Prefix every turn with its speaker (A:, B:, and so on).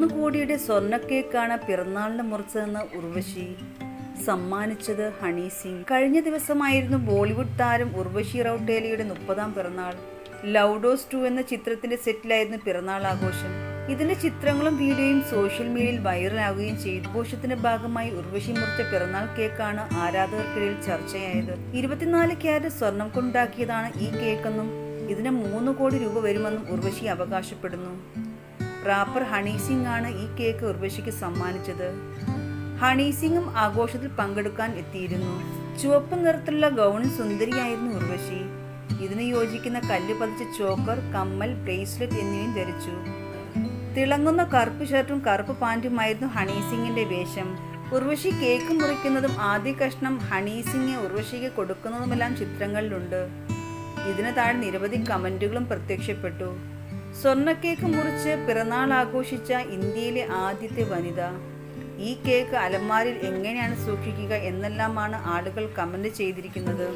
A: മൂന്ന് കോടിയുടെ സ്വർണ കേക്കാണ് പിറന്നാളിന് മുറിച്ചതെന്ന് ഉർവശി സമ്മാനിച്ചത് ഹണി സിംഗ്. കഴിഞ്ഞ ദിവസമായിരുന്നു ബോളിവുഡ് താരം ഉർവശി റൌട്ടേലിയുടെ മുപ്പതാം പിറന്നാൾ. ലൗഡോസ് ടു എന്ന ചിത്രത്തിന്റെ സെറ്റിലായിരുന്നു പിറന്നാൾ ആഘോഷം. ഇതിന്റെ ചിത്രങ്ങളും വീഡിയോയും സോഷ്യൽ മീഡിയയിൽ വൈറലാകുകയും ചെയ്തു. ആഘോഷത്തിന്റെ ഭാഗമായി ഉർവശി മുറിച്ച പിറന്നാൾ കേക്കാണ് ആരാധകർക്കിടയിൽ ചർച്ചയായത്. ഇരുപത്തിനാല് ക്യാരറ്റ് സ്വർണം കൊണ്ടുണ്ടാക്കിയതാണ് ഈ കേക്കെന്നും ഇതിന് മൂന്ന് കോടി രൂപ വരുമെന്നും ഉർവശി അവകാശപ്പെടുന്നു. റാപ്പർ ഹണി സിംഗ് ആണ് ഈ കേക്ക് ഉർവശിക്ക് സമ്മാനിച്ചത്. ഹണി സിംഗും ആഘോഷത്തിൽ പങ്കെടുക്കാൻ എത്തിയിരുന്നു. ചുവപ്പ് നിറത്തിലുള്ള ഗൗണിൽ സുന്ദരിയായിരുന്നു ഉർവശി. ഇതിന് യോജിക്കുന്ന കല്ല് പതിച്ച ചോക്കർ കമ്മൽ ബ്രേസ്ലെറ്റ് എന്നിവയും ധരിച്ചു. തിളങ്ങുന്ന കറുപ്പ് ഷർട്ടും കറുപ്പ് പാന്റുമായിരുന്നു ഹണി സിംഗിന്റെ വേഷം. ഉർവശി കേക്ക് മുറിക്കുന്നതും ആദ്യ കഷ്ണം ഹണി സിംഗ് ഉർവശിക്ക് കൊടുക്കുന്നതുമെല്ലാം ചിത്രങ്ങളിലുണ്ട്. ഇതിന് താഴെ നിരവധി കമന്റുകളും പ്രത്യക്ഷപ്പെട്ടു. സ്വർണ കേക്ക് മുറിച്ച് പിറന്നാൾ ആഘോഷിച്ച ഇന്ത്യയിലെ ആദ്യത്തെ വനിത. ഈ കേക്ക് അലമാരിൽ എങ്ങനെയാണ് സൂക്ഷിക്കുക എന്നെല്ലാമാണ് ആളുകൾ കമന്റ് ചെയ്തിരിക്കുന്നത്.